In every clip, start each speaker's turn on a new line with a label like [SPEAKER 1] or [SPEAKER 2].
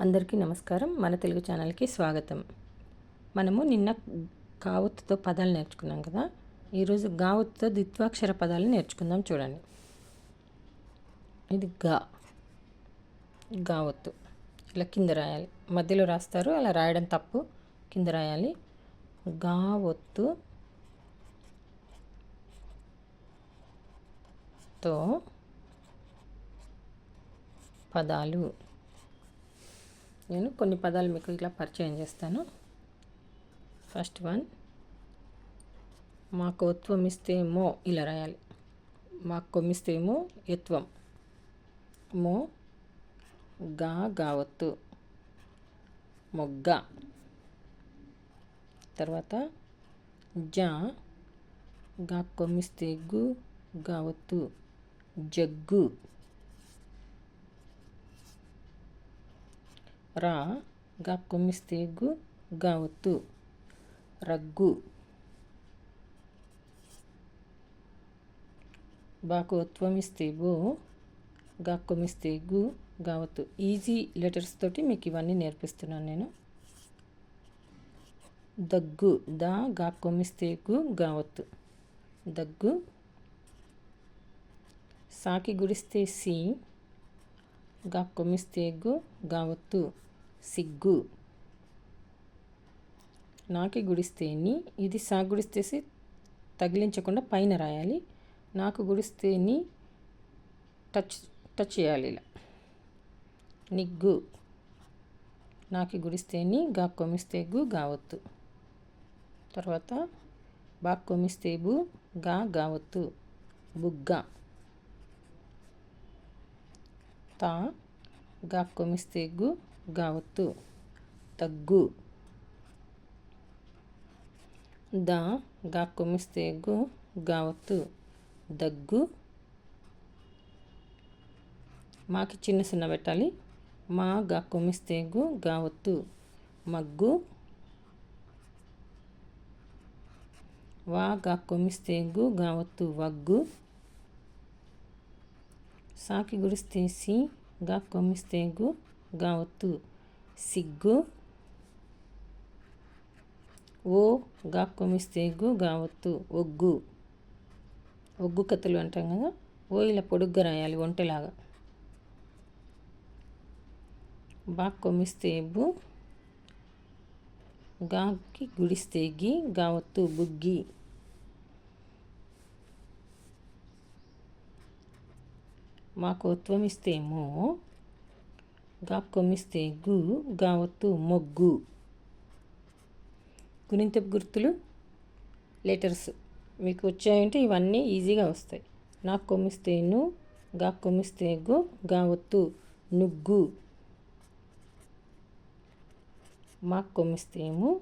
[SPEAKER 1] అందరికీ నమస్కారం. మన తెలుగు ఛానల్కి స్వాగతం. మనము నిన్న కావత్తుతో పదాలు నేర్చుకున్నాం కదా. ఈరోజు గావత్తుతో ద్విత్వాక్షర పదాలు నేర్చుకుందాం చూడండి. ఇది గా. గావత్తు. ఇలా కింద రాయాలి. మధ్యలో రాస్తారు. అలా రాయడం తప్పు. కింద రాయాలి. గావత్తు తో పదాలు. నేను కొన్ని పదాలు మీకు ఇట్లా పరిచయం చేస్తాను. ఫస్ట్ వన్ మాకు ఒత్వం ఇస్తే మో ఇలా రాయాలి. మాకు కొమ్మిస్తే మో యత్వం. మో గా గావత్తు. మొగ్గ. తర్వాత జా గా కొమ్మిస్తే గు గావత్తు. జగ్గు. రా గా కొమ్మిస్తే గు గావత్తు. రగ్గు. బాకు ఉత్వమిస్తే బో గా కుమిస్తే గు గావత్తు. ఈజీ లెటర్స్ తోటి మీకు ఇవన్నీ నేర్పిస్తున్నాను నేను. దగ్గు. దా గా కొమ్మిస్తే గు గావత్తు. దగ్గు. సాకి గుడిస్తే సి గా కొమ్మిస్తే గు గావత్తు. సిగ్గు. నాకి గుడిస్తేని ఇది సా గుడిస్తేసి తగిలించకుండా పైన రాయాలి. నాకు గుడిస్తేని టచ్ టచ్ చేయాలి ఇలా. నిగ్గు. నాకి గుడిస్తేని గా కొమిస్తే గు గావత్తు తర్వాత బా కొమిస్తే బు గా గావత్తు బుగ్గ. తా గా కొమిస్తే గు గావత్తు తగ్గు. ద గా కొమిస్తే గు గావత్తు దగ్గు. మాకి చిన్న చిన్న పెట్టాలి. మా గా కొమిస్తే గు గావత్తు మగ్గు. వా గా కొమిస్తే గు గావత్తు వగ్గు. సాకి గుడిస్తే సి గా కొమ్మిస్తే గు గావత్తు. సిగ్గు? ఓ గా కొమిస్తే గు గావత్తు. ఒగ్గు. ఒగ్గు కథలు అంటాం కదా? ఓ ఇలా పొడుగ్గా రాయాలి ఒంటెలాగా. బా కొమిస్తేబు గాకి గుడిస్తే గి గావత్తు బుగ్గి. మాకు ఉత్వమిస్తేమో కొమ్మిస్తే గు గావత్తు మొగ్గు. గుణింతపు గుర్తులు లెటర్స్. మీకు వచ్చాయంటే ఇవన్నీ ఈజీగా వస్తాయి. నాకు కొమ్మిస్తే ను గా కొమ్మిస్తే గు గావత్తు నుగ్గు. మాకు కొమ్మిస్తేము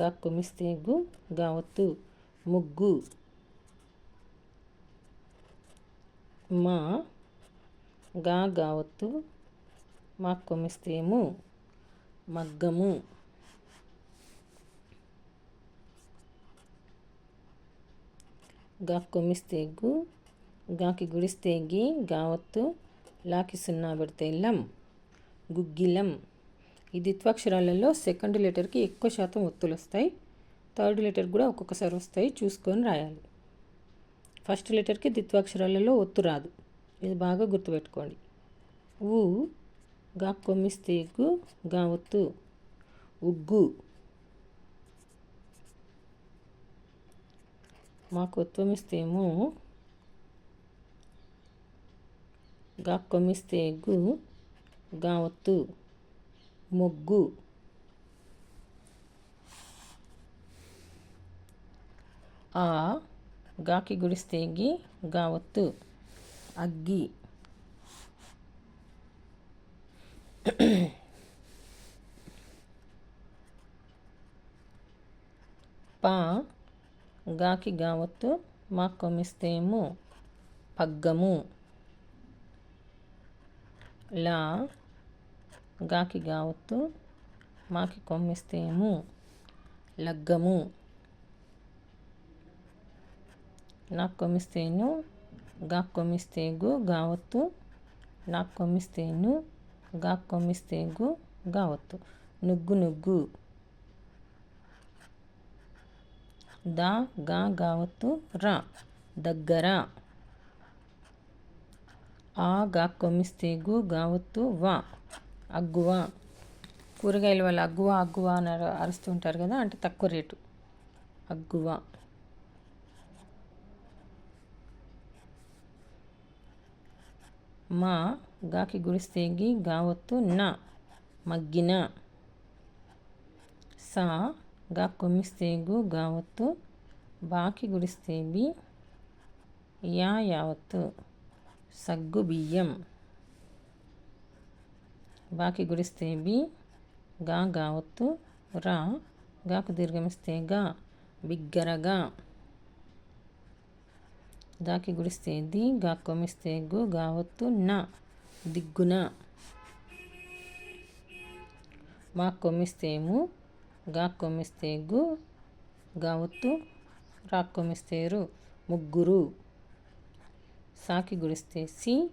[SPEAKER 1] గా కొమ్మిస్తే గు గావత్తు ముగ్గు. మా గా గావత్తు మాకు మగ్గము. గా కొమ్మిస్తే గు గాకి గుడిస్తే గి గావత్తు లాకి సున్నా పెడితే లం గుగ్గిలం. ఈ ద్విత్వాక్షరాలలో సెకండ్ లెటర్కి ఎక్కువ శాతం ఒత్తులు వస్తాయి థర్డ్ లెటర్ కూడా ఒక్కొక్కసారి వస్తాయి. చూసుకొని రాయాలి. ఫస్ట్ లెటర్కి ద్విత్వాక్షరాలలో ఒత్తు రాదు. ఇది బాగా గుర్తుపెట్టుకోండి. ఊ గా కొమ్మిస్తే గా ఒత్తు ఉగ్గు మాకు ఉత్వమిస్తేమో గా కొమ్మిస్తే గు గా ఒత్తు మొగ్గు ఆ గాకి గుడిస్తే గా గావత్తు అగ్గి పా గాకి గావత్తు మా కొమిస్తేము పగ్గము. లా గాకి గావత్తు మాకి కొమ్మిస్తేము లగ్గము. నాకు కొమ్మిస్తేను గా కొమ్మిస్తేగు గావత్తు నాకు కొమ్మిస్తేను గా కొమ్మిస్తే గు గావత్తు. నుగ్గు నుగ్గు. దా గా గావత్తు రా. దగ్గర. ఆ గా కొమ్మిస్తే గు గావత్తు వా. అగ్గువ. కూరగాయల వాళ్ళు అగ్గువ అగ్గువ అని అరుస్తుంటారు కదా అంటే తక్కువ రేటు. అగ్గువ. మా గాకి గుడిస్తే గి గావత్తు నా మగ్గిన. సా గా కొమ్మిస్తే గు గావత్తు బాకి గుడిస్తే బి యా యావత్తు. సగ్గు బియ్యం. బాకి గుడిస్తే బి గా గావత్తు రా గాకు దీర్ఘమిస్తే గా బిగ్గరగా. దాకి గుడిస్తే ది గా కొమిస్తే గు గావత్తు నా దిగ్గున. మా కొమ్మిస్తేము గా కొమ్మిస్తే గు గావత్తు రా కొమ్మిస్తేరు ముగ్గురు. సాకి గుడిస్తే సి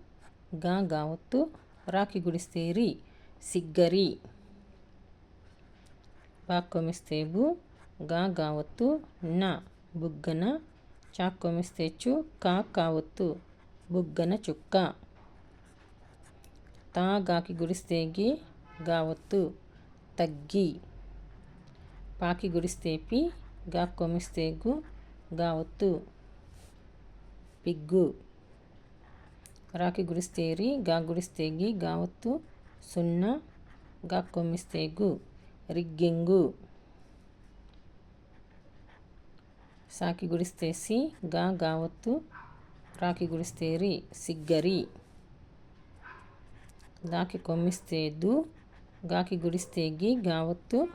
[SPEAKER 1] గా గావత్తు రాకి గుడిస్తే రి సిగ్గరి. బా కొమిస్తే బు గా గావత్తు నా బుగ్గన. చాక్ కొమిస్తే చు కా కావత్తు. బుగ్గన చుక్క. తా గాకి గావత్తు. తగ్గి. పాకి గుడిస్తే పి గా కొమిస్తేగు గావత్తు. పిగ్గు. రాకి గుడిస్తేరి గా గుడిస్తేగి గావత్తు. సున్నా గా కొమిస్తేగు. రిగ్గింగు. సాకి గుడిస్తే సి గా గావత్తు రాకి గుడిస్తే రి సిగ్గరి. దాకి కొమ్మిస్తే దు గాకి గుడిస్తే గి గావత్తు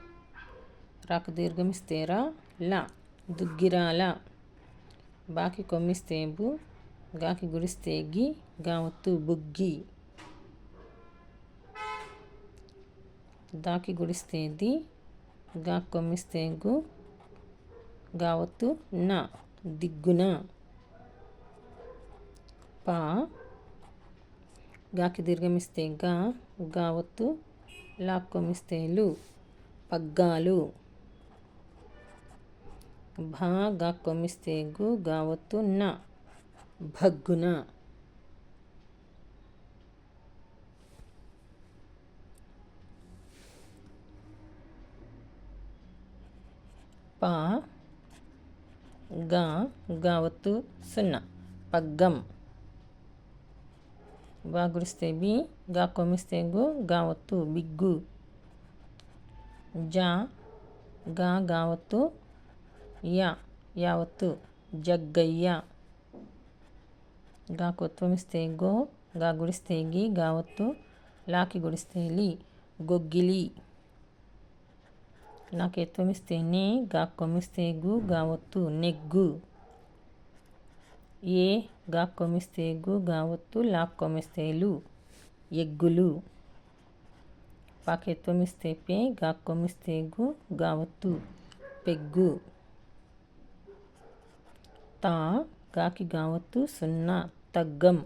[SPEAKER 1] రాకు దీర్ఘమిస్తే రా లా దుగ్గిరాల. బాకి కొమ్మిస్తే బు గాకి గుడిస్తే గి గావత్తు బుగ్గి. దాకి గుడిస్తే ది గా కొమ్మిస్తే గు గావత్తు నా దిగ్గున. పా గాకి దీర్ఘమిస్తే గా గావత్తు లాక్కొమిస్తే లు పగ్గాలు. భా గా కొమిస్తే గు గావత్తు నా భగ్గున. పా గా గావత్తు సున్నా పగ్గం బా గుడిస్తే బి గా కొమ్మిస్తే గు గావత్తు బిగ్గు జా గా గావత్తు యా యావత్తు జగ్గయ్య గా కొత్వమిస్తే గో గా గుడిస్తే గి గావత్తు లాకి గుడిస్తే లి గొగ్గిలి నాకు ఎత్వమిస్తే నీ గా కొమ్మిస్తే గు గావత్తు నెగ్గు ఏ గా కొమ్మిస్తే గు గావత్తు లా కొమ్మిస్తే లు ఎగ్గులు పాకెత్వమిస్తే పే గా కొమ్మిస్తే గు గావత్తు పెగ్గు తా గాకి గావత్తు సున్నా తగ్గం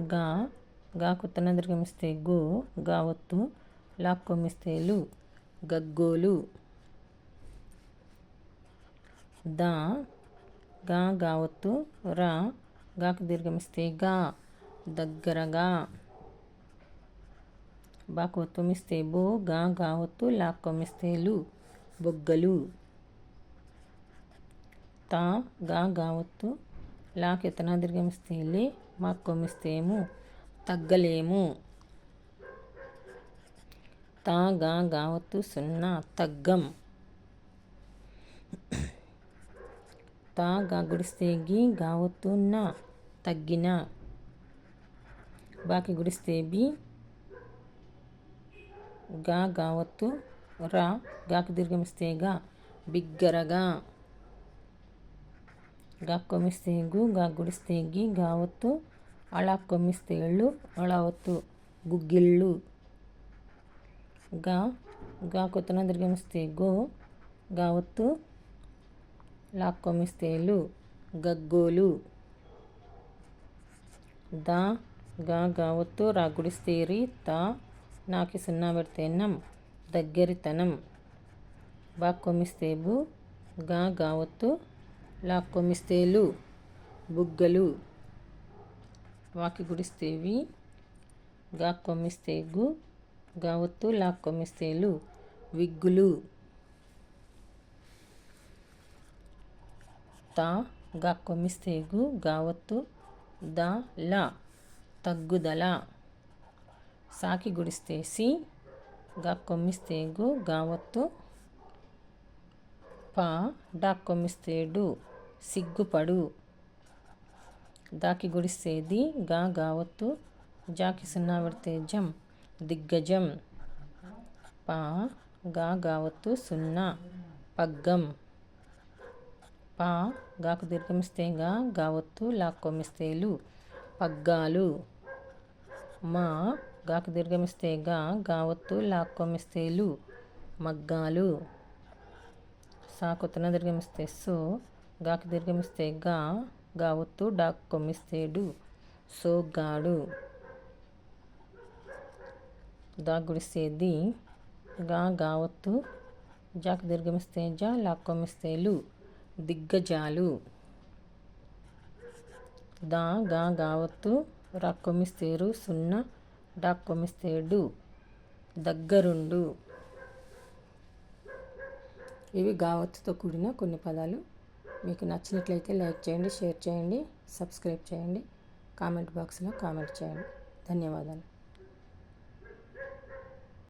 [SPEAKER 1] గా గాకు తనదిర్గమిస్తే గు గావత్తు లాక్కొమ్మిస్తే లు గగ్గోలు. దా గా గావత్తు రా గాకు దీర్ఘమిస్తే గా దగ్గరగా. బాకు ఒత్తుమిస్తే బో గా గావత్తు లాక్కొమిస్తే లు బొగ్గలు. తా గా గావత్తు లాకెతనా దీర్ఘమిస్తే లే మాక్కొమిస్తేము తగ్గలేము. తాగా గావత్తు సున్నా తగ్గం. తాగా గుడిస్తే గి గావత్తు నా తగ్గిన. బాకి గుడిస్తే బి గా గావత్తు రా గాకి దీర్ఘమిస్తే గా బిగ్గరగా. గా కొమ్మిస్తే గు గా గుడిస్తే గి గావత్తు అళా కొమ్మిస్తే గుగ్గిళ్ళు. గా గా కొత్తన దీర్ఘమిస్తే గో గావత్తు లాక్కోమిస్తేలు గగ్గోలు దా గా గావత్తు రా గుడిస్తేరి తా నాకి సున్నా పెడితే నం దగ్గరితనం బా గా గావత్తు లాక్కోమిస్తేలు బుగ్గలు వాకి గుడిస్తేవి గా కొమ్మిస్తేగు గావత్తు లా కొమ్మిస్తేలు విగ్గులు. తా గా కొమ్మిస్తేగు గావత్తు ద లా తగ్గుదల. సాకి గుడిస్తేసి గా కొమ్మిస్తేగు గావత్తు పా డా కొమ్మిస్తేడు సిగ్గుపడు. దాకి గుడిస్తేది గా గావత్తు జాకి సున్నా పెడితే జం దిగ్గజం. పా గా గావత్తు సున్నా. పగ్గం. పా గాకు దీర్ఘమిస్తే గా గావత్తు లాక్కోమిస్తేలు. పగ్గాలు. మా గాకు దీర్ఘమిస్తే గా గావత్తు లాక్కోమిస్తేలు. మగ్గాలు. సాకు దీర్ఘమిస్తే సో గాకు దీర్ఘమిస్తే గా గావత్తు డాక్కొమ్మిస్తేడు సోగ్గాడు. దా గుడిసేది గా గావత్తు జాకు దీర్ఘమిస్తే జా లాక్కొమ్మిస్తేలు దిగ్గజాలు. దా గా గావత్తు రాక్కొమ్మిస్తేరు సున్నా డాక్కొమ్మిస్తేడు దగ్గరుండు. ఇవి గావత్తుతో కూడిన కొన్ని పదాలు. మీకు నచ్చినట్లయితే లైక్ చేయండి షేర్ చేయండి సబ్స్క్రైబ్ చేయండి. కామెంట్ బాక్స్లో కామెంట్ చేయండి. ధన్యవాదాలు.